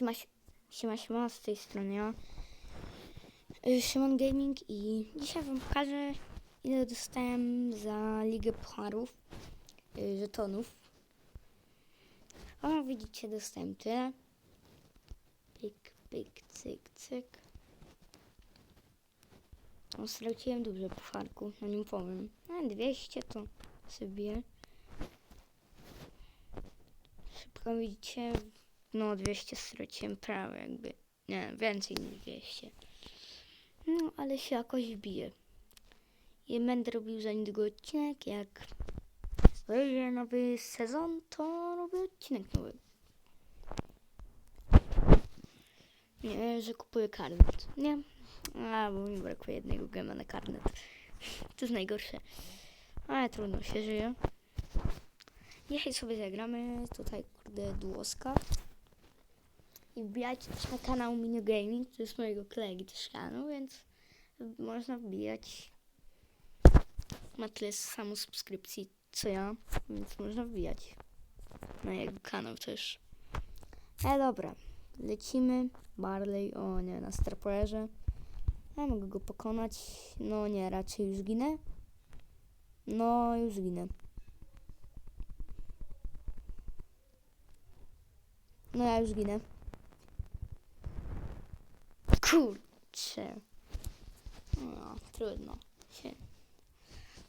Siema, siema, siema, z tej strony ja, y, Szymon Gaming i dzisiaj wam pokażę ile dostałem za Ligę Pucharów, y, żetonów. O, widzicie, dostałem tyle. Pyk, pyk, cyk, cyk. O, straciłem dużo pucharków, no nie powiem. No, 200 to sobie. Szybko widzicie, no 200 straciłem prawie jakby. Nie, więcej niż 200. No, ale się jakoś bije. I będę robił za niedługo odcinek, jak wyjdzie nowy sezon, to robię odcinek nowy. Nie, że kupuję karnet. Nie. A, bo mi brakuje jednego gema na karnet. To jest najgorsze. Ale trudno się żyje. Dzisiaj sobie zagramy tutaj, kurde, duoska. I wbijajcie też na kanał Minigaming, to jest mojego kolegi też kanał, więc można wbijać. Ma tyle samo subskrypcji co ja, więc można wbijać na jego kanał też. E dobra, lecimy. Barley, o nie, na Starpoerze. Ja mogę go pokonać. No nie, raczej już ginę. No, już ginę. No ja już ginę. Kurczę. No, trudno. Się.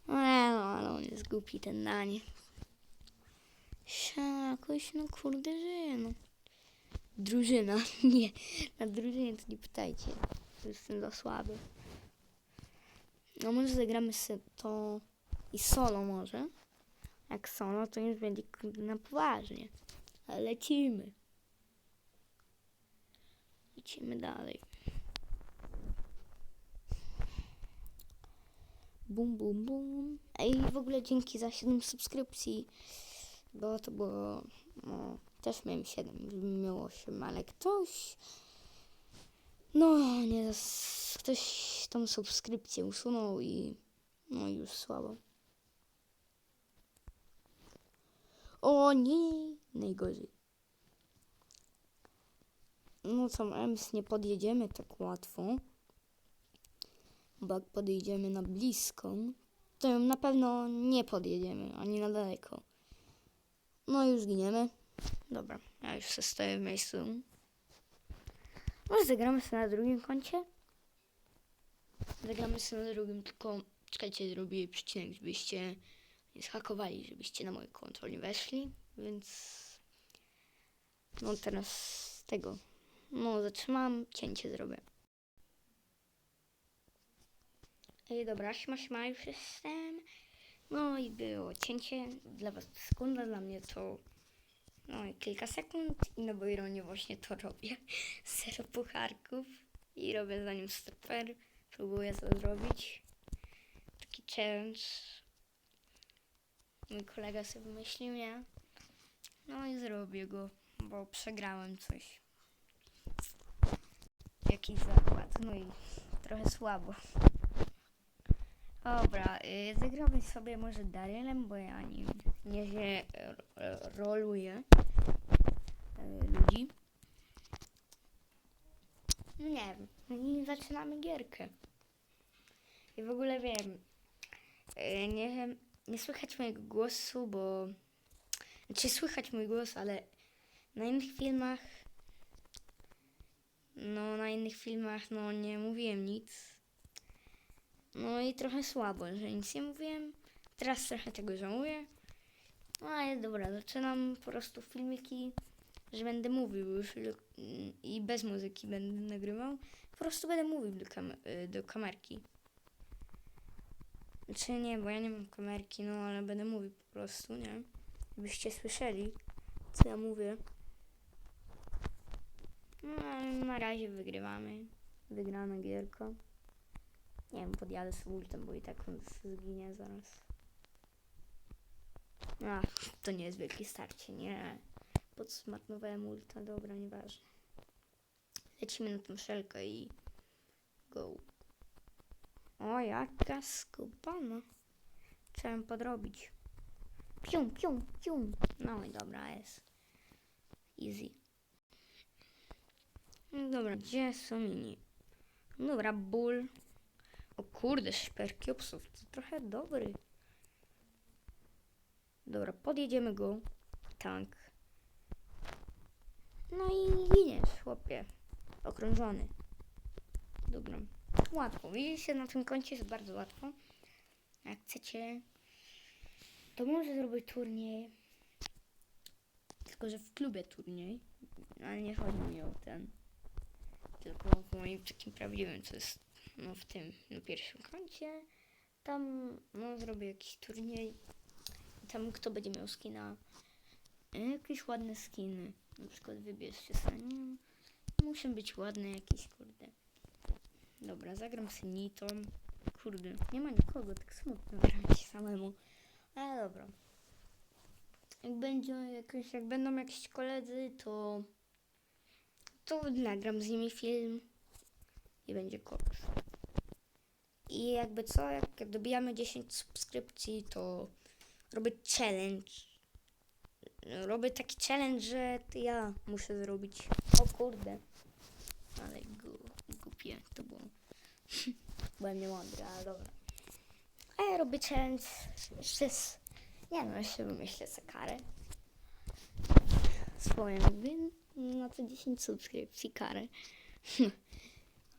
No, ale on jest głupi, ten nań. Się jakoś, no kurde, żyje, no. Drużyna. Nie, na drużynie to nie pytajcie. Jestem za słaby. No może zagramy sobie to i solo może. Jak solo, to już będzie na poważnie. Ale lecimy. Lecimy dalej. Bum, bum, bum. Ej, w ogóle dzięki za 7 subskrypcji. Bo to było. No, też miałem 7, gdybym miał 8, ale ktoś. No, nie, ktoś tą subskrypcję usunął i. No, już słabo. O nie, najgorzej. No co, Ems nie podjedziemy tak łatwo. Bo jak podjedziemy na blisko, to ją na pewno nie podjedziemy, ani na daleko. No już giniemy. Dobra, ja już się w miejscu. Może zagramy sobie na drugim koncie? Zagramy sobie na drugim, tylko czekajcie, zrobię przecinek, żebyście nie zhakowali, żebyście na moje konto nie weszli, więc no teraz tego, no zatrzymam, cięcie zrobię. Ej, dobra, śma, śma, już jestem. No i było cięcie, dla was sekunda, dla mnie to no i kilka sekund i na Bojronie właśnie to robię. Zero pucharków i robię za nim super. Próbuję to zrobić. Taki challenge. Mój kolega sobie wymyślił, nie? No i zrobię go, bo przegrałem coś. Jakiś zakład, no i trochę słabo. Dobra, y, zagramy sobie może Darylem, bo ja nie, nie się e, roluję e, ludzi. No nie wiem, i zaczynamy gierkę. I w ogóle wiem, e, nie wiem, nie słychać mojego głosu, bo... Znaczy słychać mój głos, ale na innych filmach no na innych filmach no nie mówiłem nic. No i trochę słabo, że nic nie mówiłem. Teraz trochę tego żałuję. No ale dobra, zaczynam po prostu filmiki, że będę mówił już i bez muzyki będę nagrywał. Po prostu będę mówił do, kam- y, do kamerki. Znaczy nie, bo ja nie mam kamerki, no ale będę mówił po prostu, nie? Byście słyszeli, co ja mówię. No ale na razie wygrywamy. Wygrana gierka. Nie wiem, podjadę z ultem, bo i tak on zginie zaraz. A, to nie jest wielkie starcie, nie. Podsmarnowałem ulta, dobra, nieważne. Lecimy na tą szelkę i go. O, jaka skubana. Trzeba podrobić. Pium, pium, pium. No i dobra, jest. Easy. dobra, gdzie są inni? Dobra, ból. O kurde, szperkiopsów, to trochę dobry. Dobra, podjedziemy go. Tank. No i giniesz, chłopie. Okrążony. Dobra. Łatwo. Widzicie, na tym koncie jest bardzo łatwo. Jak chcecie, to może zrobić turniej. Tylko, że w klubie turniej. Ale nie chodzi mi o ten. Tylko w moim takim prawdziwym, co jest no, w tym, na pierwszym koncie. Tam no, zrobię jakiś turniej. Tam kto będzie miał skina. Jakieś ładne skiny. Na przykład wybierzcie sobie. Nie, muszą być ładne jakieś, kurde. Dobra, zagram z Nitą. Kurde, nie ma nikogo, tak smutno grać samemu. Ale dobra. Jak będzie jakoś, jak będą jakieś koledzy, to to nagram z nimi film i będzie koks. I jakby co, jak, dobijamy 10 subskrypcji, to robię challenge. Robię taki challenge, że to ja muszę zrobić. O kurde. Ale gu, głupie to było. Byłem niemądry, ale dobra. A ja robię challenge jeszcze z... Nie no, jeszcze wymyślę sobie karę. Swoją na co 10 subskrypcji karę.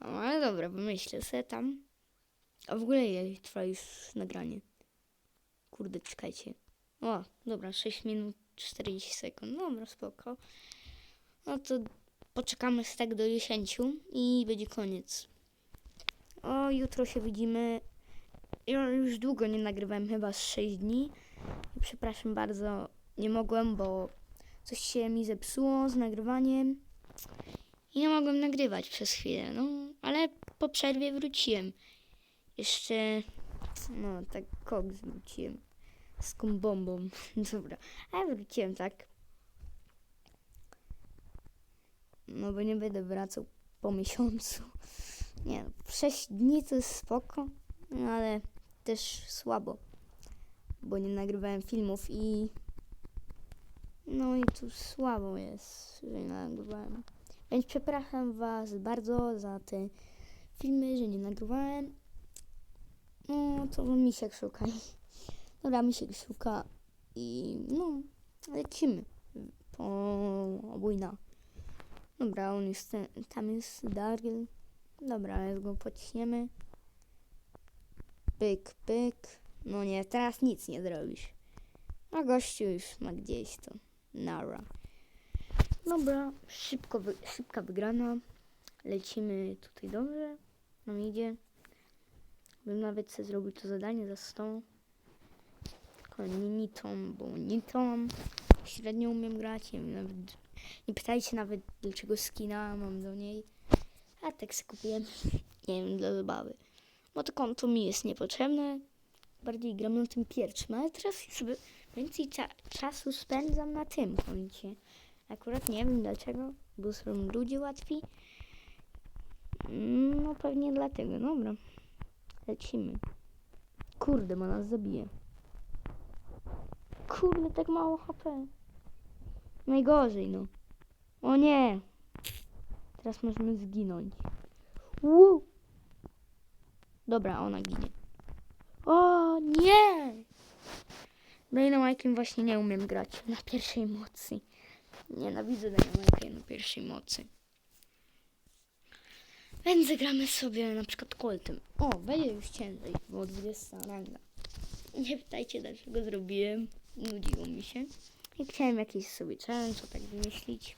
No, ale dobra, wymyślę sobie tam. A w ogóle ile trwa już nagranie? Kurde, czekajcie. O, dobra, 6 minut 40 sekund. Dobra, spoko. No to poczekamy z tak do 10 i będzie koniec. O, jutro się widzimy. Ja już długo nie nagrywałem, chyba z 6 dni. Przepraszam bardzo, nie mogłem, bo coś się mi zepsuło z nagrywaniem. I nie mogłem nagrywać przez chwilę, no, ale po przerwie wróciłem. Jeszcze, no, tak koks wróciłem. Z bombą. Dobra, ale wróciłem, tak. No, bo nie będę wracał po miesiącu. Nie, no, 6 dni to jest spoko, no, ale też słabo, bo nie nagrywałem filmów i no i tu słabo jest, że nie nagrywałem. Więc przepraszam Was bardzo za te filmy, że nie nagrywałem. No, to misiek szuka. Dobra, misiek szuka i no, lecimy po obójna. Dobra, on jest, tam jest Daryl. Dobra, ale go pociśniemy. Pyk, pyk. No nie, teraz nic nie zrobisz. A gościu już ma gdzieś to. Nara. Dobra, szybko wy, szybka wygrana. Lecimy tutaj dobrze. Nam idzie. Bym nawet sobie zrobił to zadanie za 100. Tylko nie nitą, bo nitą średnio umiem grać. Nie, wiem, nawet, nie pytajcie nawet dlaczego skina mam do niej. A tak sobie kupiłem. Nie wiem, dla zabawy. Bo to konto mi jest niepotrzebne. Bardziej gram na tym pierwszym, ale teraz sobie więcej cza czasu spędzam na tym koncie. Akurat nie wiem dlaczego, bo są ludzie łatwi. Mm, No pewnie dlatego, dobra. Lecimy. Kurde, bo nas zabije. Kurde, tak mało HP. Najgorzej, no. O nie! Teraz możemy zginąć. Uu! Dobra, ona ginie. O nie! Dynamite'em właśnie nie umiem grać na pierwszej mocy. Nienawidzę Dynamite'a na pierwszej mocy. Więc zagramy sobie na przykład Coltem. O, będzie już ciężej, bo 20 ranga. Nie pytajcie dlaczego zrobiłem. Nudziło mi się. I chciałem jakiś sobie challenge tak wymyślić.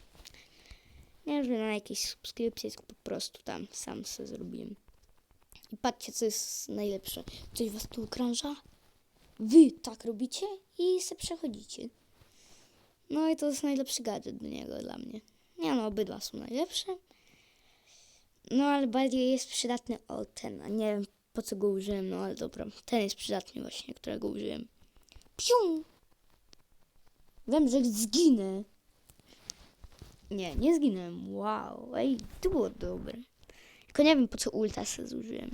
Nie, że na jakieś subskrypcje, tylko po prostu tam sam sobie zrobiłem. I patrzcie, co jest najlepsze. Coś was tu ukrąża? Wy tak robicie i se przechodzicie. No i to jest najlepszy gadżet do niego dla mnie. Nie no, obydwa są najlepsze. No ale bardziej jest przydatny o ten, a nie wiem po co go użyłem, no ale dobra. Ten jest przydatny właśnie, którego użyłem. Pium! Wiem, że zginę. Nie, nie zginąłem. Wow, ej, to było dobre. Tylko nie wiem po co ulta sobie zużyłem.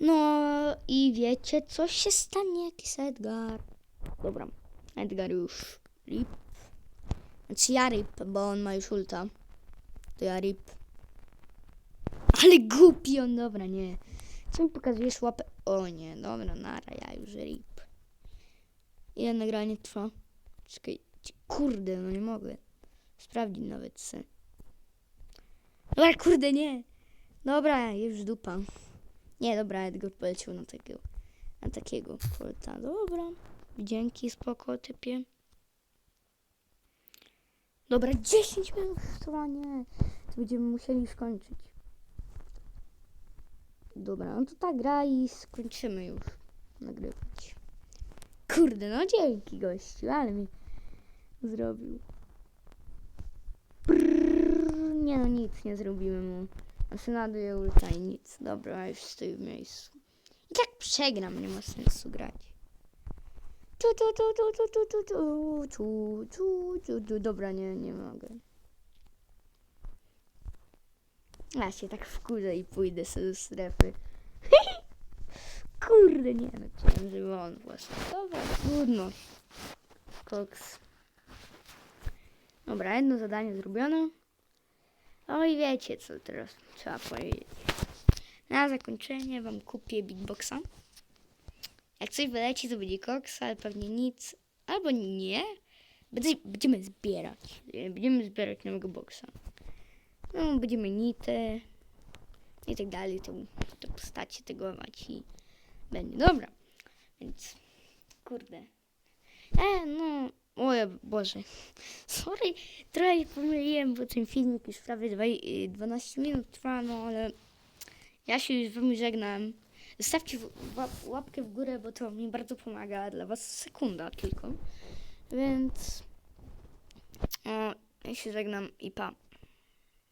No i wiecie, co się stanie, jak Edgar. Dobra, Edgar już rip. Znaczy ja rip, bo on ma już ulta. To ja rip. Ale głupi on, dobra, nie. Co mi pokazujesz łapę? O nie, dobra, nara, ja już rip. Ile nagranie trwa? Czekaj, kurde, no nie mogę. Sprawdzić nawet se. Dobra, kurde, nie. Dobra, już dupa. Nie, dobra, Edgar poleciał na takiego, na takiego kolta. Dobra, dzięki, spoko, typie. Dobra, 10 minut trwanie. To będziemy musieli skończyć. Dobra, no to ta gra i skończymy już nagrywać. Kurde, no dzięki gościu, ale mi zrobił. Brrr, nie no, nic nie zrobiłem mu. Znaczy naduję ulta i nic. Dobra, już stoję w miejscu. I tak przegram, nie ma sensu grać. Tu, tu, tu, tu, tu, tu, tu, tu, tu, tu, tu. Dobra, nie mogę. Ja się tak wkurzę i pójdę sobie do strefy. Kurde, nie no, chciałem, żeby on właśnie. Dobra, trudno. Koks. Dobra, jedno zadanie zrobione. No i wiecie, co teraz trzeba powiedzieć. Na zakończenie wam kupię Big Boxa. Jak coś wyleci, to będzie koks, ale pewnie nic. Albo nie. Będzie, będziemy zbierać. Będziemy zbierać nowego boxa. No, będziemy nity i tak dalej. To, to postacie tego mać i będzie. Dobra. Więc, kurde. E, no, Oje Boże. Sorry, trochę pomyliłem, bo ten filmik już prawie dwa- y, 12 minut trwa, no ale ja się już z wami żegnam. Zostawcie łapkę w górę, bo to mi bardzo pomaga, dla was sekunda tylko. Więc o, ja się żegnam i pa.